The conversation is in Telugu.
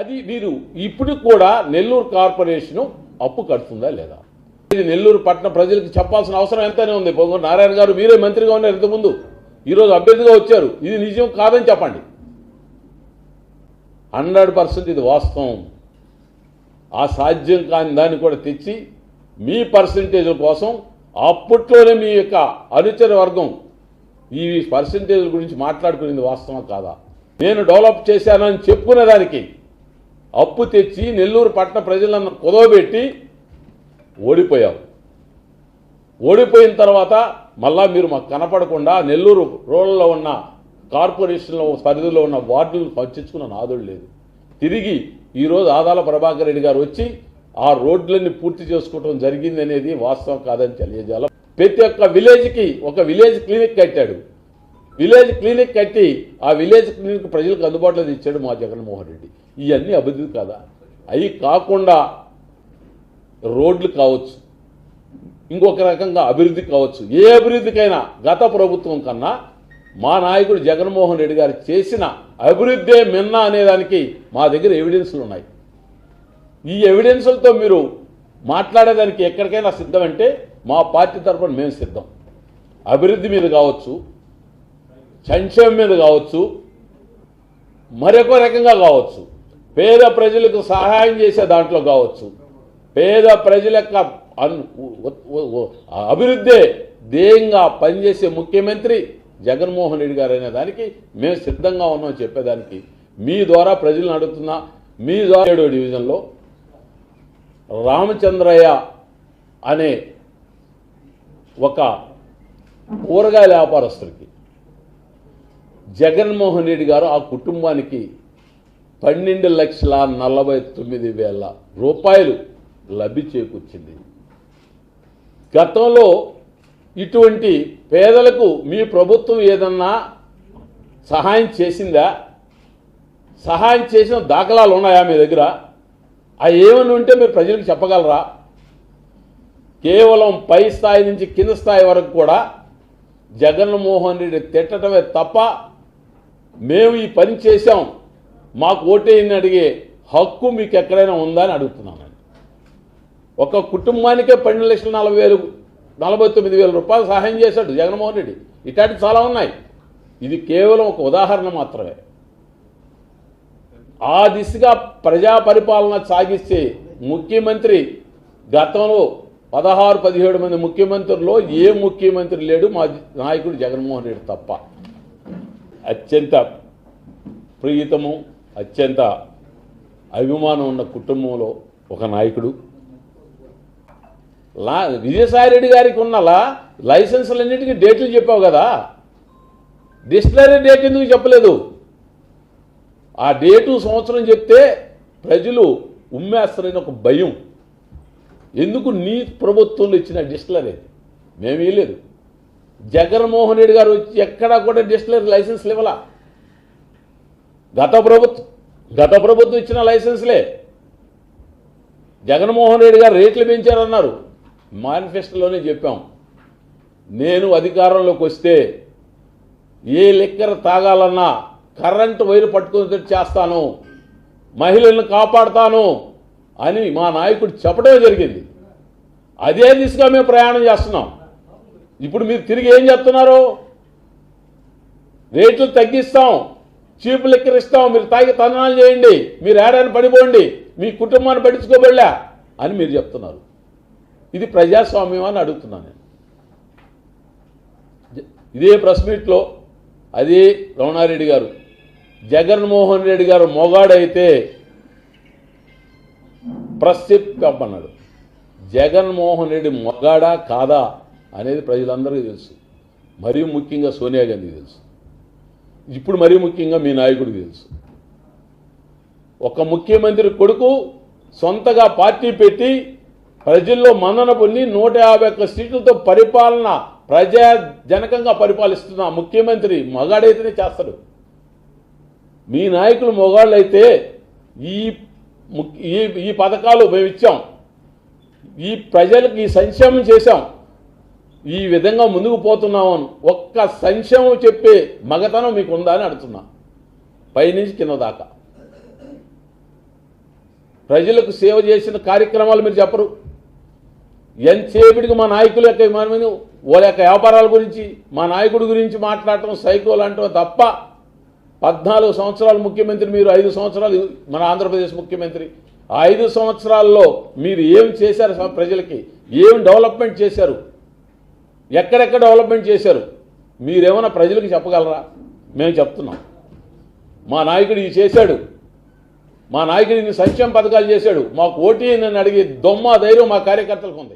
అది మీరు ఇప్పుడు కూడా నెల్లూరు కార్పొరేషను అప్పు కడుతుందా లేదా? ఇది నెల్లూరు పట్టణ ప్రజలకు చెప్పాల్సిన అవసరం ఎంతనే ఉంది. పొంగు నారాయణ గారు మీరే మంత్రిగా ఉన్నారు ఇంతకుముందు. ఈరోజు అభ్యర్థిగా వచ్చారు. ఇది నిజం కాదని చెప్పండి. హండ్రెడ్ పర్సెంట్ ఇది వాస్తవం. ఆ సాధ్యం కాని దాన్ని కూడా తెచ్చి మీ పర్సంటేజ్ల కోసం అప్పట్లోనే మీ యొక్క అనుచర వర్గం ఈ పర్సంటేజ్ల గురించి మాట్లాడుకునేది వాస్తవం కాదా? నేను డెవలప్ చేశానని చెప్పుకునే దానికి అప్పు తెచ్చి నెల్లూరు పట్టణ ప్రజలను కుదవబెట్టి ఓడిపోయావు ఓడిపోయిన తర్వాత మళ్ళా మీరు మాకు కనపడకుండా నెల్లూరు రూరల్లో ఉన్న కార్పొరేషన్లో పరిధిలో ఉన్న వార్డులు పంచుకున్న నాదుడు లేదు. తిరిగి ఈరోజు ఆదాల ప్రభాకర్ రెడ్డి గారు వచ్చి ఆ రోడ్లన్నీ పూర్తి చేసుకోవడం జరిగింది అనేది వాస్తవం కాదని తెలియజేయాలి. ప్రతి ఒక్క విలేజ్కి ఒక విలేజ్ క్లినిక్ కట్టాడు. విలేజ్ క్లినిక్ కట్టి ఆ విలేజ్ క్లినిక్ ప్రజలకు అందుబాటులో ఇచ్చాడు మా జగన్మోహన్ రెడ్డి. ఇవన్నీ అభివృద్ధి కాదా. అవి కాకుండా రోడ్లు కావచ్చు ఇంకొక రకంగా అభివృద్ధి కావచ్చు ఏ అభివృద్ధికైనా గత ప్రభుత్వం కన్నా మా నాయకుడు జగన్మోహన్ రెడ్డి గారు చేసిన అభివృద్ధే మిన్న అనేదానికి మా దగ్గర ఎవిడెన్స్లు ఉన్నాయి. ఈ ఎవిడెన్స్లతో మీరు మాట్లాడేదానికి ఎక్కడికైనా సిద్ధమంటే మా పార్టీ తరఫున మేము సిద్ధం. అభివృద్ధి మీద కావచ్చు సంక్షేమం మీద కావచ్చు మరొక రకంగా కావచ్చు. పేద ప్రజలకు సహాయం చేసే దాంట్లో కావచ్చు. పేద ప్రజల యొక్క అన్- అభివృద్ధే ధ్యేయంగా పనిచేసే ముఖ్యమంత్రి జగన్మోహన్ రెడ్డి గారు అనే దానికి మేము సిద్ధంగా ఉన్నాం చెప్పేదానికి. మీ ద్వారా ప్రజలను అడుగుతున్నా మీ ద్వారా ఏడో డివిజన్లో రామచంద్రయ్య అనే ఒక కూరగాయల వ్యాపారస్తుడికి జగన్మోహన్ రెడ్డి గారు ఆ కుటుంబానికి పన్నెండు లక్షల నలభై తొమ్మిది వేల రూపాయలు లబ్ధి చేకూర్చింది. గతంలో ఇటువంటి పేదలకు మీ ప్రభుత్వం ఏదన్నా సహాయం చేసిందా? సహాయం చేసిన దాఖలాలు ఉన్నాయా మీ దగ్గర? అవి ఏమని ఉంటే మీరు ప్రజలకు చెప్పగలరా? కేవలం పై స్థాయి నుంచి కింద స్థాయి వరకు కూడా జగన్మోహన్ రెడ్డి తిట్టడమే తప్ప మేము ఈ పని చేశాం. మాకు ఓటేయని అడిగే హక్కు మీకు ఎక్కడైనా ఉందా అని అడుగుతున్నాను ఒక కుటుంబానికే పన్నెండు లక్షల నలభై వేలు నలభై తొమ్మిది వేల రూపాయలు సహాయం చేశాడు జగన్మోహన్ రెడ్డి. ఇట్లాంటివి చాలా ఉన్నాయి. ఇది కేవలం ఒక ఉదాహరణ మాత్రమే. ఆ దిశగా ప్రజా పరిపాలన సాగిస్తే ముఖ్యమంత్రి గతంలో పదహారు పదిహేడు మంది ముఖ్యమంత్రుల్లో ఏ ముఖ్యమంత్రి లేడు మా నాయకుడు జగన్మోహన్ రెడ్డి తప్ప. అత్యంత ప్రియతము అత్యంత అభిమానం ఉన్న కుటుంబంలో ఒక నాయకుడు. లా విజయసాయిరెడ్డి గారికి ఉన్న లా లైసెన్సులన్నిటికీ డేట్లు చెప్పావు కదా? డిస్టిలరీ డేట్ ఎందుకు చెప్పలేదు? ఆ డేటు సంవత్సరం చెప్తే ప్రజలు ఉమ్మేస్తారని ఒక భయం. ఎందుకు నీ ప్రభుత్వంలో ఇచ్చిన డిస్టిలరీ? మేము ఇవ్వలేదు జగన్మోహన్ రెడ్డి గారు వచ్చి ఎక్కడా కూడా డిస్టిలరీ లైసెన్స్లు ఇవ్వాల గత ప్రభుత్వం గత ప్రభుత్వం ఇచ్చిన లైసెన్స్లే. జగన్మోహన్ రెడ్డి గారు రేట్లు పెంచారన్నారు. మేనిఫెస్టోలోనే చెప్పాం. నేను అధికారంలోకి వస్తే ఏ లెక్కర తాగాలన్నా కరెంటు వైరు పట్టుకుని చేస్తాను మహిళలను కాపాడుతాను అని మా నాయకుడు చెప్పడమే జరిగింది. అదే దిశగా మేము ప్రయాణం చేస్తున్నాం. ఇప్పుడు మీరు తిరిగి ఏం చెప్తున్నారు రేట్లు తగ్గిస్తాం చీపు లెక్కరిస్తాం మీరు తాగి తనాలు చేయండి మీరు ఏడాన్ని పడిపోండి మీ కుటుంబాన్ని పట్టించుకోబడలే అని మీరు చెప్తున్నారు. ఇది ప్రజాస్వామ్యం అని అడుగుతున్నాను నేను. ఇదే ప్రెస్ మీట్లో అదే రమణారెడ్డి గారు జగన్మోహన్ రెడ్డి గారు మొగాడైతే ప్రసిద్ధమన్నాడు జగన్మోహన్ రెడ్డి మొగాడా కాదా? అనేది ప్రజలందరికీ తెలుసు. మరీ ముఖ్యంగా సోనియా గాంధీ తెలుసు. ఇప్పుడు మరీ ముఖ్యంగా మీ నాయకుడికి తెలుసు. ఒక ముఖ్యమంత్రి కొడుకు సొంతగా పార్టీ పెట్టి ప్రజల్లో మన్నన పొంది నూట యాభై ఒక్క సీట్లతో పరిపాలన ప్రజాజనకంగా పరిపాలిస్తున్న ముఖ్యమంత్రి మగాడైతేనే చేస్తాడు. మీ నాయకులు మొగాళ్ళు అయితే ఈ ము- ఈ ఈ పథకాలు మేము ఇచ్చాం. ఈ ప్రజలకు ఈ సంక్షేమం చేశాం. ఈ విధంగా ముందుకు పోతున్నామని ఒక్క సంక్షేమం చెప్పే మగతనం మీకు ఉందా అని అడుగుతున్నా. పైనుంచి కింద దాకా ప్రజలకు సేవ చేసిన కార్యక్రమాలు మీరు చెప్పరు. ఎంతసేపటికి మా నాయకుల యొక్క మనమని వాళ్ళ యొక్క వ్యాపారాల గురించి మా నాయకుడి గురించి మాట్లాడటం సైకో లాంటివి తప్ప పద్నాలుగు సంవత్సరాలు ముఖ్యమంత్రి మీరు ఐదు సంవత్సరాలు మన ఆంధ్రప్రదేశ్ ముఖ్యమంత్రి. ఆ ఐదు సంవత్సరాల్లో మీరు ఏం చేశారు ప్రజలకి? ఏం డెవలప్మెంట్ చేశారు? ఎక్కడెక్కడ డెవలప్మెంట్ చేశారు? మీరేమైనా ప్రజలకు చెప్పగలరా? మేము చెప్తున్నాం. మా నాయకుడు ఇది చేశాడు. మా నాయకుడు ఇన్ని సంక్షేమ పథకాలు చేశాడు. మాకు ఓటీ నన్ను అడిగే దొమ్మ ధైర్యం మా కార్యకర్తలకు ఉంది.